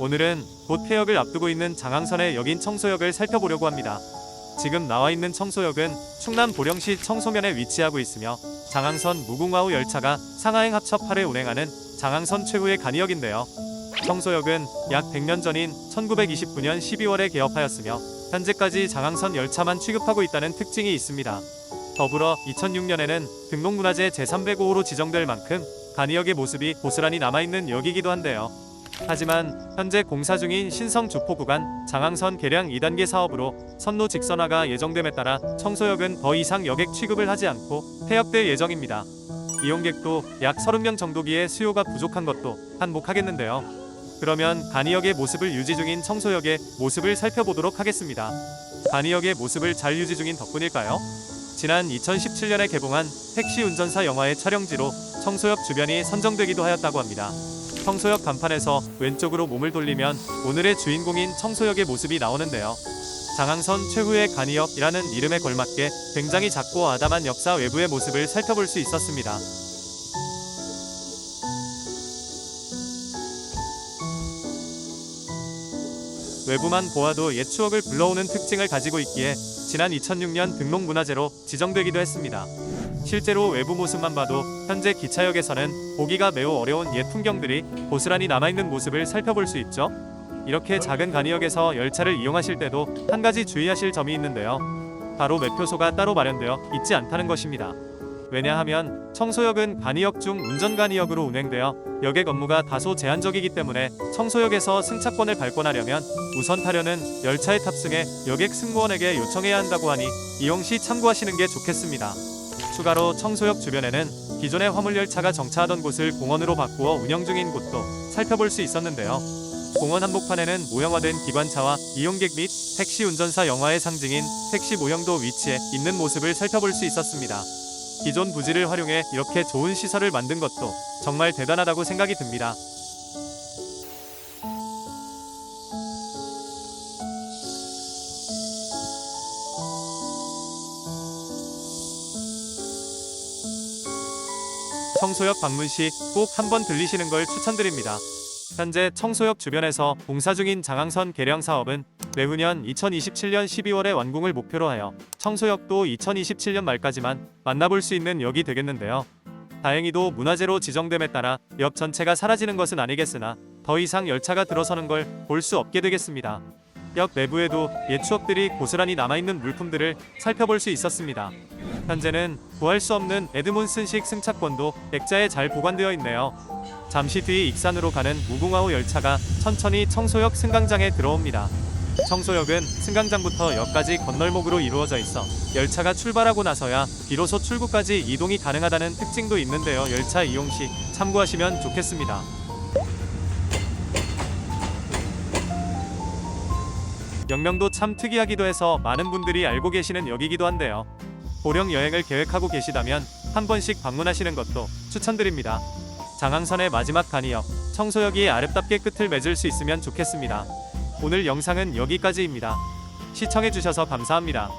오늘은 곧 폐역을 앞두고 있는 장항선의 역인 청소역을 살펴보려고 합니다. 지금 나와 있는 청소역은 충남 보령시 청소면에 위치하고 있으며 장항선 무궁화호 열차가 상하행 8회 운행하는 장항선 최후의 간이역인데요. 청소역은 약 100년 전인 1929년 12월에 개업하였으며 현재까지 장항선 열차만 취급하고 있다는 특징이 있습니다. 더불어 2006년에는 등록문화재 제305호로 지정될 만큼 간이역의 모습이 고스란히 남아있는 역이기도 한데요. 하지만 현재 공사 중인 신성 주포 구간 장항선 개량 2단계 사업으로 선로 직선화가 예정됨에 따라 청소역은 더 이상 여객 취급을 하지 않고 폐역될 예정입니다. 이용객도 약 30명 정도기에 수요가 부족한 것도 한몫하겠는데요. 그러면 간이역의 모습을 유지 중인 청소역의 모습을 살펴보도록 하겠습니다. 간이역의 모습을 잘 유지 중인 덕분일까요? 지난 2017년에 개봉한 택시 운전사 영화의 촬영지로 청소역 주변이 선정되기도 하였다고 합니다. 청소역 간판에서 왼쪽으로 몸을 돌리면 오늘의 주인공인 청소역의 모습이 나오는데요. 장항선 최후의 간이역이라는 이름에 걸맞게 굉장히 작고 아담한 역사 외부의 모습을 살펴볼 수 있었습니다. 외부만 보아도 옛 추억을 불러오는 특징을 가지고 있기에 지난 2006년 등록문화재로 지정되기도 했습니다. 실제로 외부 모습만 봐도 현재 기차역에서는 보기가 매우 어려운 옛 풍경들이 고스란히 남아있는 모습을 살펴볼 수 있죠. 이렇게 작은 간이역에서 열차를 이용하실 때도 한 가지 주의하실 점이 있는데요. 바로 매표소가 따로 마련되어 있지 않다는 것입니다. 왜냐하면 청소역은 간이역 중 운전간이역으로 운행되어 여객 업무가 다소 제한적이기 때문에 청소역에서 승차권을 발권하려면 우선 타려는 열차에 탑승해 여객 승무원에게 요청해야 한다고 하니 이용 시 참고하시는 게 좋겠습니다. 추가로 청소역 주변에는 기존의 화물열차가 정차하던 곳을 공원으로 바꾸어 운영 중인 곳도 살펴볼 수 있었는데요. 공원 한복판에는 모형화된 기관차와 이용객 및 택시 운전사 영화의 상징인 택시 모형도 위치해 있는 모습을 살펴볼 수 있었습니다. 기존 부지를 활용해 이렇게 좋은 시설을 만든 것도 정말 대단하다고 생각이 듭니다. 청소역 방문 시 꼭 한번 들리시는 걸 추천드립니다. 현재 청소역 주변에서 공사 중인 장항선 개량 사업은 내후년 2027년 12월에 완공을 목표로 하여 청소역도 2027년 말까지만 만나볼 수 있는 역이 되겠는데요. 다행히도 문화재로 지정됨에 따라 역 전체가 사라지는 것은 아니겠으나 더 이상 열차가 들어서는 걸 볼 수 없게 되겠습니다. 역 내부에도 옛 추억들이 고스란히 남아있는 물품들을 살펴볼 수 있었습니다. 현재는 구할 수 없는 에드몬슨식 승차권도 액자에 잘 보관되어 있네요. 잠시 뒤 익산으로 가는 무궁화호 열차가 천천히 청소역 승강장에 들어옵니다. 청소역은 승강장부터 역까지 건널목으로 이루어져 있어 열차가 출발하고 나서야 비로소 출구까지 이동이 가능하다는 특징도 있는데요. 열차 이용 시 참고하시면 좋겠습니다. 역명도 참 특이하기도 해서 많은 분들이 알고 계시는 역이기도 한데요. 보령 여행을 계획하고 계시다면 한 번씩 방문하시는 것도 추천드립니다. 장항선의 마지막 간이역 청소역이 아름답게 끝을 맺을 수 있으면 좋겠습니다. 오늘 영상은 여기까지입니다. 시청해주셔서 감사합니다.